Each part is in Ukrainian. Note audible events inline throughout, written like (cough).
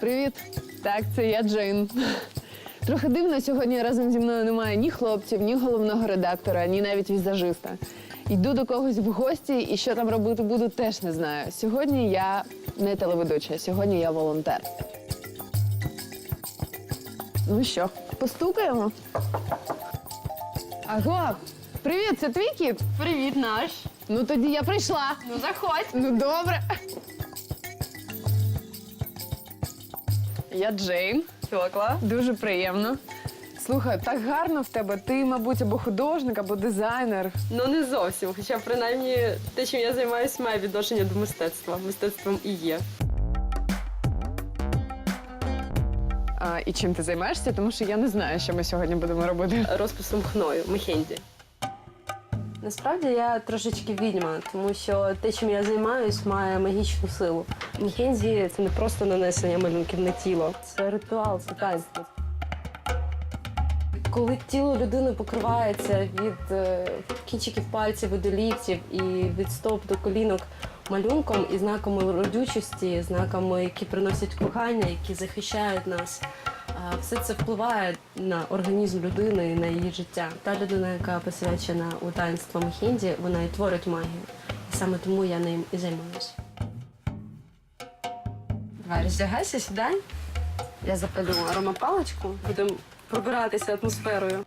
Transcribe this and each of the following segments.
Привіт! Так, це я Джейн. Трохи дивно, сьогодні разом зі мною немає ні хлопців, ні головного редактора, ні навіть візажиста. Йду до когось в гості і що там робити буду, теж не знаю. Сьогодні я не телеведуча, сьогодні я волонтер. Ну що, постукаємо? Аго, привіт, це твій кіт? Привіт, наш. Ну тоді я прийшла. Ну заходь. Ну добре. Я Джейн. Фьокла. Дуже приємно. Слухай, так гарно в тебе. Ти, мабуть, або художник, або дизайнер. Ну не зовсім. Хоча принаймні те, чим я займаюся, має відношення до мистецтва. Мистецтвом і є. А, і чим ти займаєшся? Тому що я не знаю, що ми сьогодні будемо робити. Розписом хною, мехенді. Насправді я трошечки відьма, тому що те, чим я займаюсь, має магічну силу. Мехензі це не просто нанесення малюнків на тіло, це ритуал, це таїнство. Коли тіло людини покривається від е, кінчиків пальців і до ліктів і від стоп до колінок малюнком і знаками родючості, знаками, які приносять кохання, які захищають нас. Все це впливає на організм людини і на її життя. Та людина, яка посвячена у таїнство Мехенді, вона і творить магію. І саме тому я ним і займаюся. Давай, роздягайся, сідай. Я запалю аромапаличку, будемо пробиратися атмосферою.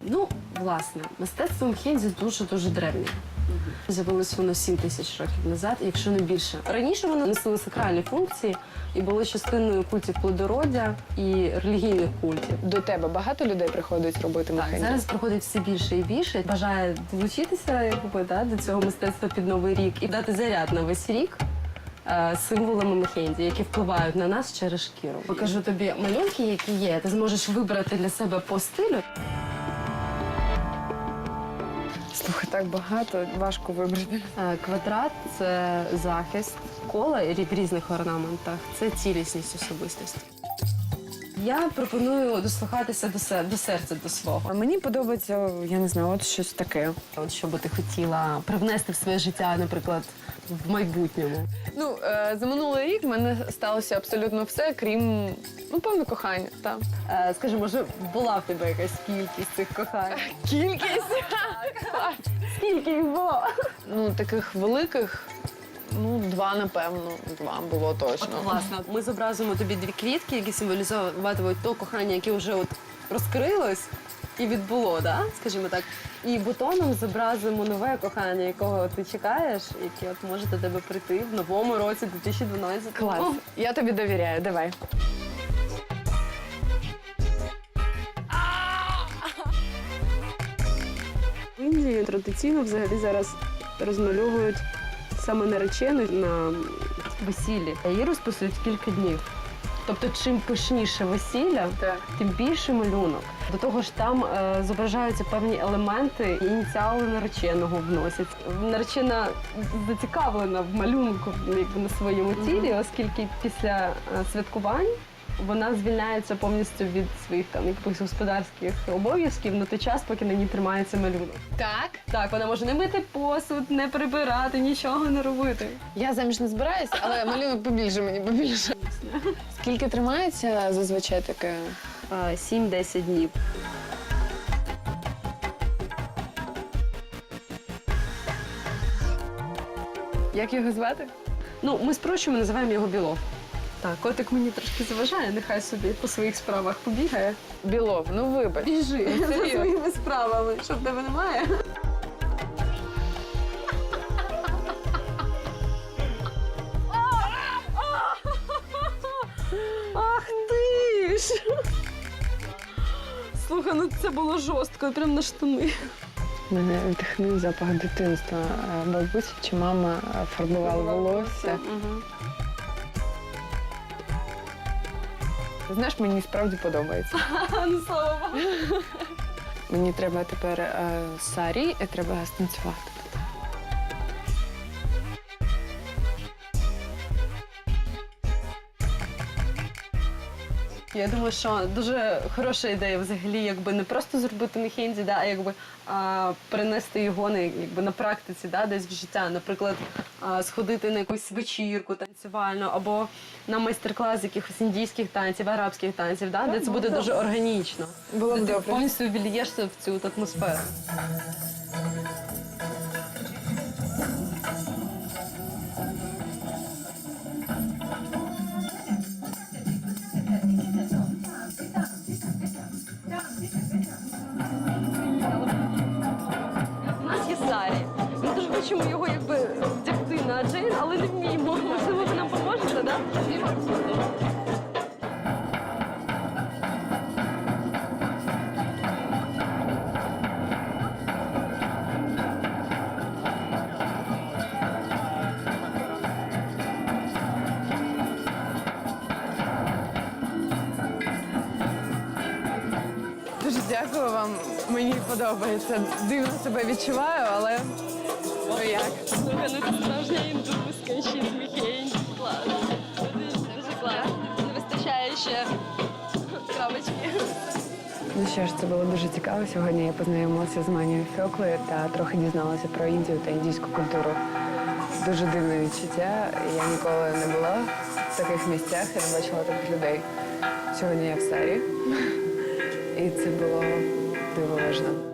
Ну, власне, мистецтво Мхензі дуже-дуже древнє. З'явилось воно 7 тисяч років назад, якщо не більше. Раніше воно несило сакральні функції і було частиною культів плодородя і релігійних культів. До тебе багато людей приходить робити Так, зараз приходить все більше і більше. Бажає долучитися якби, да, до цього мистецтва під новий рік і дати заряд на весь рік е, символами Мехенді, які впливають на нас через шкіру. Покажу тобі малюнки, які є. Ти зможеш вибрати для себе по стилю. Слухай, так багато, важко вибрати. Е, Квадрат це захист кола і в різних орнаментах. Це цілісність особистості. Я пропоную дослухатися до, се- до серця до свого. А мені подобається, я не знаю, от щось таке. От що би ти хотіла привнести в своє життя, наприклад, в майбутньому. Ну, е, за минулий рік в мене сталося абсолютно все, крім ну, певно, кохання. Так. Е, Скажи, може, була в тебе якась кількість цих кохань? Кількість. Скільки їх було? Ну, таких великих, ну, два, напевно, два було точно. От, власне, ми зобразимо тобі дві квітки, які символізуватимуть то кохання, яке вже от розкрилось і відбуло, да? скажімо так. І бутоном зобразимо нове кохання, якого ти чекаєш, яке от може до тебе прийти в новому році 2012. Клас. Я тобі довіряю, давай. В традиційно взагалі зараз розмальовують саме наречену на весіллі. Її розписують кілька днів. Тобто, чим пишніше весілля, Так. тим більше малюнок. До того ж, там е, зображаються певні елементи, ініціали нареченого вносять. Наречена зацікавлена в малюнку якби, на своєму тілі, оскільки після е, святкувань вона звільняється повністю від своїх там якихось господарських обов'язків на той час, поки на ній тримається малюнок. Так. Так, вона може не мити посуд, не прибирати, нічого не робити. Я заміж не збираюся, але малюнок побільше мені побільше. Скільки тримається зазвичай таке? А, 7-10 днів. Як його звати? Ну, ми спрощуємо, називаємо його білов. Так, котик мені трошки заважає, нехай собі по своїх справах побігає. Білов, ну вибач. Біжи за своїми справами, що в тебе немає. Ах ти ж! Слухай, ну це було жорстко, прям на штани. Мене вдихнув запах дитинства. Бабуся чи мама фарбувала волосся. Угу. Знаєш, мені справді подобається. (laughs) Ну, слава Богу. Мені треба тепер е, сарі і треба станцювати. Я думаю, що дуже хороша ідея взагалі, якби не просто зробити мехенді, да, а якби а, перенести його на, якби, на практиці, да, десь в життя. Наприклад, а, сходити на якусь вечірку танцювальну або на майстер-клас якихось індійських танців, арабських танців, да, де це буде дуже органічно. Було б ти добре. повністю вільєшся в цю от атмосферу. Дуже дякую вам. Мені подобається. Дивно себе відчуваю, але ну як? Слухай, ну ти справжня індуска, ще з. Клас. Ще крапочки. Ну що ж, це було дуже цікаво. Сьогодні я познайомилася з Манією Фьоклою та трохи дізналася про Індію та індійську культуру. Дуже дивне відчуття. Я ніколи не була в таких місцях і не бачила таких людей. Сьогодні я в Сарі. І це було дивовижно.